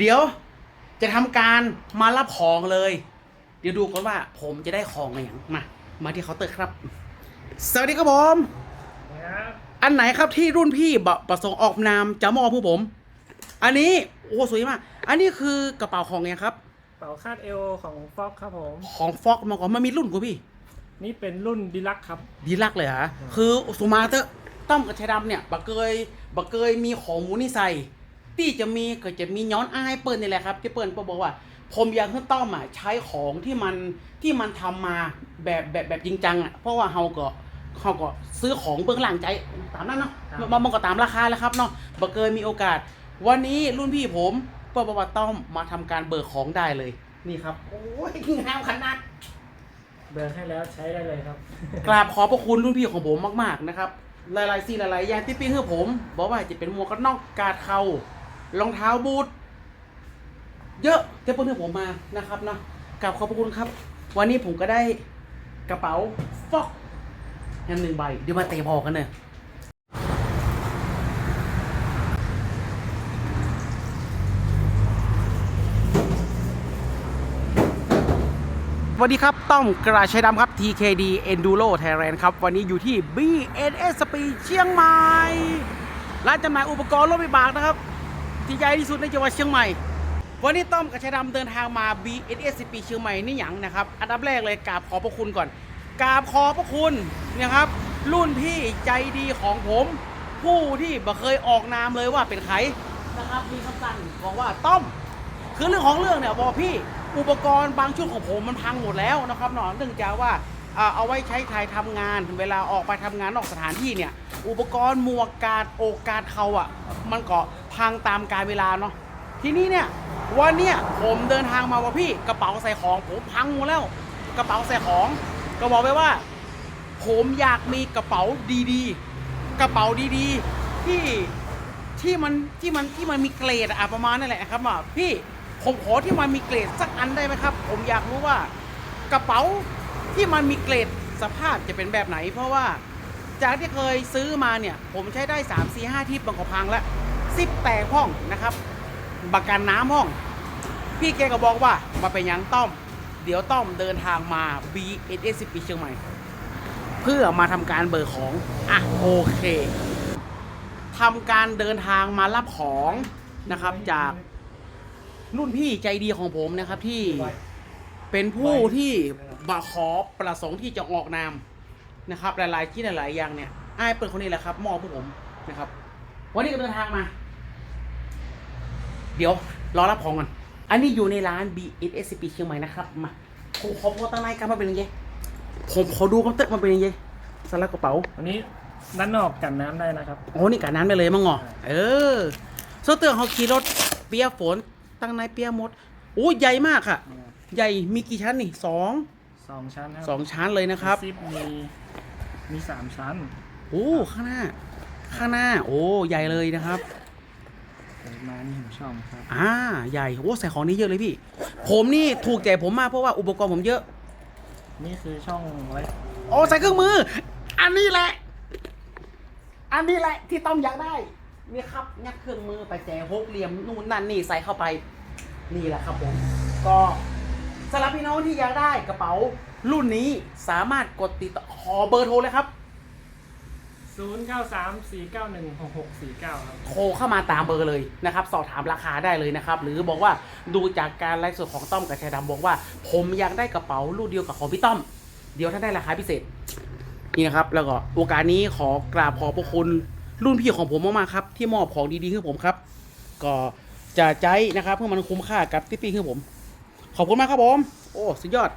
เดี๋ยวจะทำการมารับของเลย เดี๋ยวดูก่อนว่าผมจะได้ของอะไรอย่างมา มาที่เคาน์เตอร์ครับ สวัสดีครับผมนะครับอันไหนครับที่รุ่นพี่บประสงค์ออกนามจะมอบผู้ผม อันนี้โอ้สวยมาก อันนี้คือกระเป๋าของไงครับเป๋าคาดเอวของฟอกครับผม ของฟอกมาก่อนมันมีรุ่นกูพี่ นี่เป็นรุ่นดีลักครับ ดีลักเลยเหรอคือสุมาเตอร์ต้อมกับชายดำเนี่ยบักเกยบักเกยมีของหมูนี่ใส่ ที่จะมีก็จะมีย้อนอ้ายเปิ้ลนี่แหละครับที่เปิ้ลบอกว่า ผมอยากให้ต้อมอะใช้ของที่มันที่มันทำมาแบบแบบแบบจริงจังอะเพราะว่าเฮาก็เฮาก็ซื้อของเบื้องหลังใจตามนั้นเนาะครับมันมันก็ตามราคาแล้วครับเนาะบักเกยมีโอกาส วันนี้รุ่นพี่ผมเปิ้ลบอกว่าต้อมมาทำการเบิกของได้เลย นี่ครับโอ้ยงามขนาดเบิร์ให้แล้วใช้ได้เลยครับกราบขอบพระคุณรุ่นพี่ของผมมาก ๆนะครับหลายๆสิ่งหลายๆอย่างที่พี่ให้ผม บอกว่าจะเป็นหมวกกันน็อกกาดเข่า รองเท้าบูทเยอะที่เพื่อนผมมานะครับเนาะกราบขอบพระคุณครับ วันนี้ผมก็ได้กระเป๋าฟอกอันหนึ่งใบ เดี๋ยวมาเตะพอกันเลยสวัสดีครับ ต้อมกระชัยดำครับ TKD Enduro Thailand ครับ วันนี้อยู่ที่ BNSP เชียงใหม่ร้านจำหน่ายอุปกรณ์รถวิบากนะครับ ที่ใหญ่ที่สุดในจังหวัดเชียงใหม่ วันนี้ต้อมกับชัยดำเดินทางมา BSSP เชียงใหม่นี่หยังนะครับอันดับแรกเลยกราบขอบพระคุณก่อนกราบขอบพระคุณนะครับ รุ่นพี่ใจดีของผม ผู้ที่บ่เคยออกนามเลยว่าเป็นใครนะครับมีคำสั่งบอกว่าต้อมคือเรื่องของเรื่องเนี่ยบอกพี่อุปกรณ์บางช่วงของผมมันพังหมดแล้วนะครับเนาะเนื่องจากว่าเอาไว้ใช้ถ่ายทำงาน เวลาออกไปทำงานนอกสถานที่เนี่ย อุปกรณ์หมวกกาดโอกการดเขาอะ มันก็พังตามกาลเวลาเนาะทีนี้เนี่ยวันเนี้ยผมเดินทางมาว่าพี่กระเป๋าใส่ของผมพังหมดแล้ว กระเป๋าใส่ของก็บอกไปว่า ผมอยากมีกระเป๋าดีๆ กระเป๋าดีๆ ที่ที่มันที่มันที่มันมีเกรดอะประมาณนั่นแหละครับว่าพี่ผมขอที่มันมีเกรดสักอันได้ไหมครับ ผมอยากรู้ว่ากระเป๋าที่มันมีเกรดสภาพจะเป็นแบบไหน เพราะว่า จากที่เคยซื้อมาเนี่ย ผมใช้ได้3 4 5ที่บางกอพังแล้วซิปแตกห้องนะครับบักกันน้ำห้อง พี่แกก็บอกว่ามาเป็นยังต้อม เดี๋ยวต้อมเดินทางมา BNS ปีเชียงใหม่ เพื่อมาทำการเบิกของ อะ โอเคทำการเดินทางมารับของนะครับ จากรุ่นพี่ใจดีของผมนะครับที่เป็นผู้ที่บขอประสงค์ที่จะออกนาม นะครับหลายๆที่หลายๆอย่างเนี่ยไอ้ายเปิดคนนี้แหละครับมอบพวกผมนะครับ วันนี้ก็เดินทางมา เดี๋ยวรอรับของก่อนอันนี้อยู่ในร้าน BSSP เชียงใหม่นะครับมาผมขอพอตั้งในกันมาเป็นยังไงผมขอดูคอนเตอร์มาเป็นยังไงสลักกระเป๋าวันนี้ด้านนอกกันน้ำได้นะครับโอ้นี่กะน้ำได้เลยมั้งเหรอเออโซเตอร์เขาขี่รถเปียกฝนตั้งในเปียกหมดโอ้ใหญ่มากค่ะ ใหญ่มีกี่ชั้นนี่สอง สองชั้นครับสองชั้นเลยนะครับซิปมีมีสามชั้นโอ้ข้างหน้า ข้างหน้า โอ้ใหญ่เลยนะครับเปิดมานี่ผมชอบครับอ่าใหญ่โอ้ใส่ของนี้เยอะเลยพี่ ผมนี่ถูกใจผมมากเพราะว่าอุปกรณ์ผมเยอะ นี่คือช่องไว้โอ้ใส่เครื่องมือ อันนี้แหละ อันนี้แหละที่ต้อมอยากได้นี่ครับงัดเครื่องมือไปแจกหกเหลี่ยมนู่นนั่นนี่ใส่เข้าไป นี่แหละครับผม ก็ สำหรับพี่น้องที่อยากได้กระเป๋ารุ่นนี้สามารถกดติดต่อขอเบอร์โทรเลยครับ 0 9 3 4 9 1 6 6 4 9 ครับ โทรเข้ามาตามเบอร์เลยนะครับ สอบถามราคาได้เลยนะครับ หรือบอกว่าดูจากการไลฟ์สดของต้อมกับชายดำบอกว่า ผมอยากได้กระเป๋ารุ่นเดียวกับของพี่ต้อม เดี๋ยวท่านได้ราคาพิเศษ นี่นะครับ แล้วก็โอกาสนี้ขอกราบขอบพระคุณรุ่นพี่ของผมมากๆครับ ที่มอบของดีๆให้ผมครับ ก็จะใจนะครับเพื่อมันคุ้มค่ากับที่พี่ให้ผม ขอบคุณมากครับผม โอ้สุดยอด